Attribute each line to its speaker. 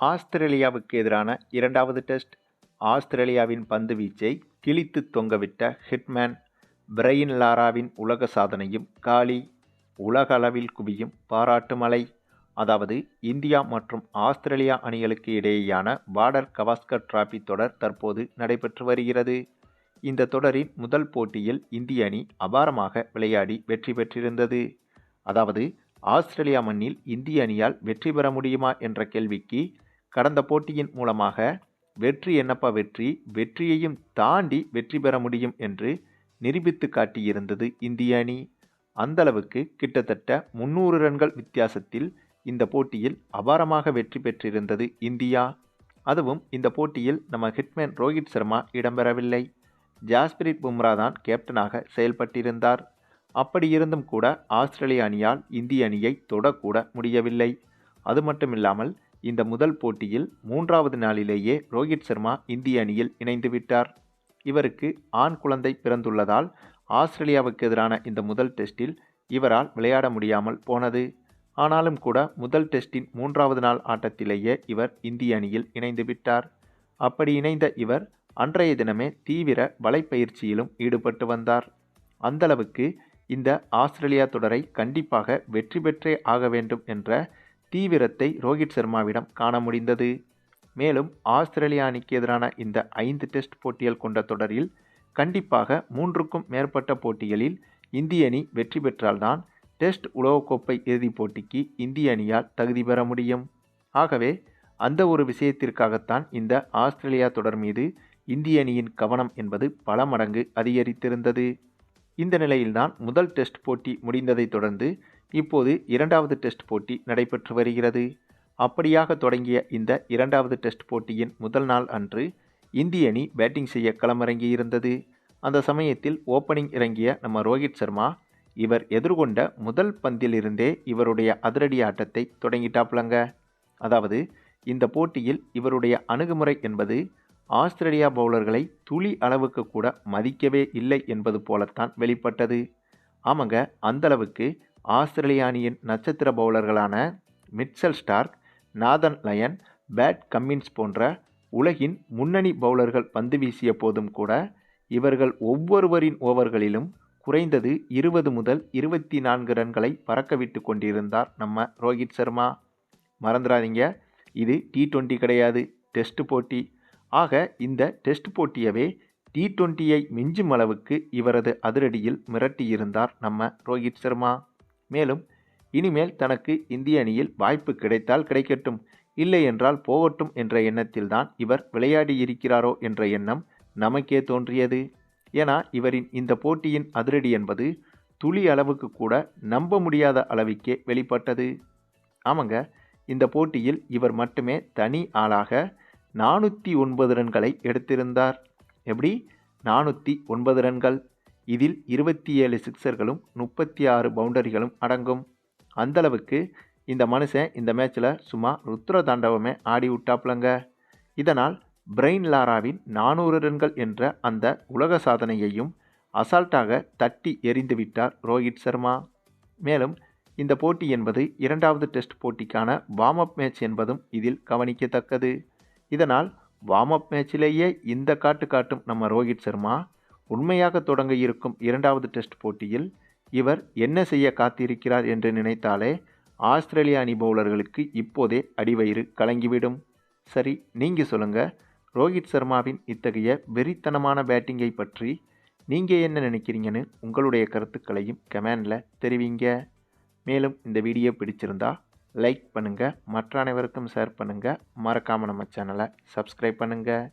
Speaker 1: ஆஸ்திரேலியாவுக்கு எதிரான இரண்டாவது டெஸ்ட். ஆஸ்திரேலியாவின் பந்து வீச்சை கிழித்து தொங்கவிட்ட ஹிட்மேன் பிரையன் லாராவின் உலக சாதனையும் காலி உலக அளவில் குவியும் பாராட்டு மலை அதாவது இந்தியா மற்றும் ஆஸ்திரேலியா அணிகளுக்கு இடையேயான பார்டர் கவாஸ்கர் டிராபி தொடர் தற்போது நடைபெற்று வருகிறது. இந்த தொடரின் முதல் போட்டியில் இந்திய அணி அபாரமாக விளையாடி வெற்றி பெற்றிருந்தது. அதாவது ஆஸ்திரேலியா மண்ணில் இந்திய அணியால் வெற்றி பெற முடியுமா என்ற கேள்விக்கு கடந்த போட்டியின் மூலமாக வெற்றி என்னப்பா வெற்றி? வெற்றியையும் தாண்டி வெற்றி பெற முடியும் என்று நிரூபித்து காட்டியிருந்தது இந்திய அணி. அந்தளவுக்கு கிட்டத்தட்ட முன்னூறு ரன்கள் வித்தியாசத்தில் இந்த போட்டியில் அபாரமாக வெற்றி பெற்றிருந்தது இந்தியா. அதுவும் இந்த போட்டியில் நம்ம ஹிட்மேன் ரோஹித் சர்மா இடம்பெறவில்லை. ஜாஸ்பிரிட் பும்ரா தான் கேப்டனாக செயல்பட்டிருந்தார். அப்படியிருந்தும் கூட ஆஸ்திரேலிய அணியால் இந்திய அணியை தொடக்கூட முடியவில்லை. அது மட்டுமில்லாமல் இந்த முதல் போட்டியில் மூன்றாவது நாளிலேயே ரோஹித் சர்மா இந்திய அணியில் இணைந்து விட்டார். இவருக்கு ஆண் குழந்தை பிறந்துள்ளதால் ஆஸ்திரேலியாவுக்கு எதிரான இந்த முதல் டெஸ்டில் இவரால் விளையாட முடியாமல் போனது. ஆனாலும் கூட முதல் டெஸ்டின் மூன்றாவது நாள் ஆட்டத்திலேயே இவர் இந்திய அணியில் இணைந்து விட்டார். அப்படி இணைந்த இவர் அன்றைய தினமே தீவிர வலைப்பயிற்சியிலும் ஈடுபட்டு வந்தார். அந்தளவுக்கு இந்த ஆஸ்திரேலியா தொடரை கண்டிப்பாக வெற்றி பெற்றே ஆக வேண்டும் என்ற தீவிரத்தை ரோஹித் சர்மாவிடம் காண முடிந்தது. மேலும் ஆஸ்திரேலியா அணிக்கு எதிரான இந்த ஐந்து டெஸ்ட் போட்டிகள் கொண்ட தொடரில் கண்டிப்பாக மூன்றுக்கும் மேற்பட்ட போட்டிகளில் இந்திய அணி வெற்றி பெற்றால்தான் டெஸ்ட் உலகக்கோப்பை இறுதிப் போட்டிக்கு இந்திய அணியால் தகுதி பெற முடியும். ஆகவே அந்த ஒரு விஷயத்திற்காகத்தான் இந்த ஆஸ்திரேலியா தொடர் மீது இந்திய அணியின் கவனம் என்பது பல மடங்கு அதிகரித்திருந்தது. இந்த நிலையில்தான் முதல் டெஸ்ட் போட்டி முடிந்ததை தொடர்ந்து இப்போது இரண்டாவது டெஸ்ட் போட்டி நடைபெற்று வருகிறது. அப்படியாக தொடங்கிய இந்த இரண்டாவது டெஸ்ட் போட்டியின் முதல் நாள் அன்று இந்திய அணி பேட்டிங் செய்ய களமிறங்கியிருந்தது அந்த சமயத்தில் ஓப்பனிங் இறங்கிய நம்ம ரோஹித் சர்மா இவர் எதிர்கொண்ட முதல் பந்திலிருந்தே இவருடைய அதிரடி ஆட்டத்தை தொடங்கிட்டாப்லங்க. அதாவது இந்த போட்டியில் இவருடைய அணுகுமுறை என்பது ஆஸ்திரேலியா பவுலர்களை துளி அளவுக்கு கூட மதிக்கவே இல்லை என்பது போலத்தான் வெளிப்பட்டது. ஆமாங்க அந்தளவுக்கு ஆஸ்திரேலிய அணியின் நட்சத்திர பவுலர்களான Mitchell Starc Nathan Lyon Pat Cummins போன்ற உலகின் முன்னணி பவுலர்கள் பந்து வீசிய போதும் கூட இவர்கள் ஒவ்வொருவரின் ஓவர்களிலும் குறைந்தது இருபது முதல் இருபத்தி நான்கு ரன்களை பறக்கவிட்டு கொண்டிருந்தார் நம்ம ரோஹித் சர்மா. மறந்துடாதீங்க இது டி டுவெண்ட்டி கிடையாது டெஸ்ட் போட்டி. ஆக இந்த டெஸ்ட் போட்டியவே டி டுவெண்ட்டியை மிஞ்சும் அளவுக்கு இவரது அதிரடியில் மிரட்டியிருந்தார் நம்ம ரோஹித் சர்மா. மேலும் இனிமேல் தனக்கு இந்திய அணியில் வாய்ப்பு கிடைத்தால் கிடைக்கட்டும் இல்லை என்றால் போகட்டும் என்ற எண்ணத்தில்தான் இவர் விளையாடி இருக்கிறாரோ என்ற எண்ணம் நமக்கே தோன்றியது. ஏன்னா இவரின் இந்த போட்டியின் அதிரடி என்பது துளி அளவுக்கு கூட நம்ப முடியாத அளவுக்கே வெளிப்பட்டது. ஆமாங்க இந்த போட்டியில் இவர் மட்டுமே தனி ஆளாக நானூற்றி ஒன்பது ரன்களை எடுத்திருந்தார். எப்படி? நானூற்றி ஒன்பது ரன்கள். இதில் இருபத்தி ஏழு சிக்சர்களும் முப்பத்தி ஆறு பவுண்டரிகளும் அடங்கும். அந்தளவுக்கு இந்த மனுஷன் இந்த மேட்ச்சில் சும்மா ருத்ர தாண்டவமே ஆடி விட்டாப்லங்க. இதனால் பிரெயின் லாராவின் நானூறு ரன்கள் என்ற அந்த உலக சாதனையையும் அசால்ட்டாக தட்டி எறிந்துவிட்டார் ரோஹித் சர்மா. மேலும் இந்த போட்டி என்பது இரண்டாவது டெஸ்ட் போட்டிக்கான வார்ம் அப் மேட்ச் என்பதும் இதில் கவனிக்கத்தக்கது. இதனால் வார்ம் அப் மேட்சிலேயே இந்த காட்டு காட்டும் நம்ம ரோஹித் சர்மா. உண்மையாக தொடங்க இருக்கும் இரண்டாவது டெஸ்ட் போட்டியில் இவர் என்ன செய்ய காத்திருக்கிறார் என்று நினைத்தாலே ஆஸ்திரேலிய அணி பவுலர்களுக்கு இப்போதே அடிவயிறு கலங்கிவிடும். சரி நீங்கள் சொல்லுங்கள் ரோஹித் சர்மாவின் இத்தகைய வெறித்தனமான பேட்டிங்கை பற்றி நீங்கள் என்ன நினைக்கிறீங்கன்னு உங்களுடைய கருத்துக்களையும் கமெண்டில் தெரிவிங்க. மேலும் இந்த வீடியோ பிடிச்சிருந்தா லைக் பண்ணுங்கள் மற்ற அனைவருக்கும் ஷேர் பண்ணுங்கள் மறக்காமல் நம்ம சேனலை சப்ஸ்கிரைப் பண்ணுங்கள்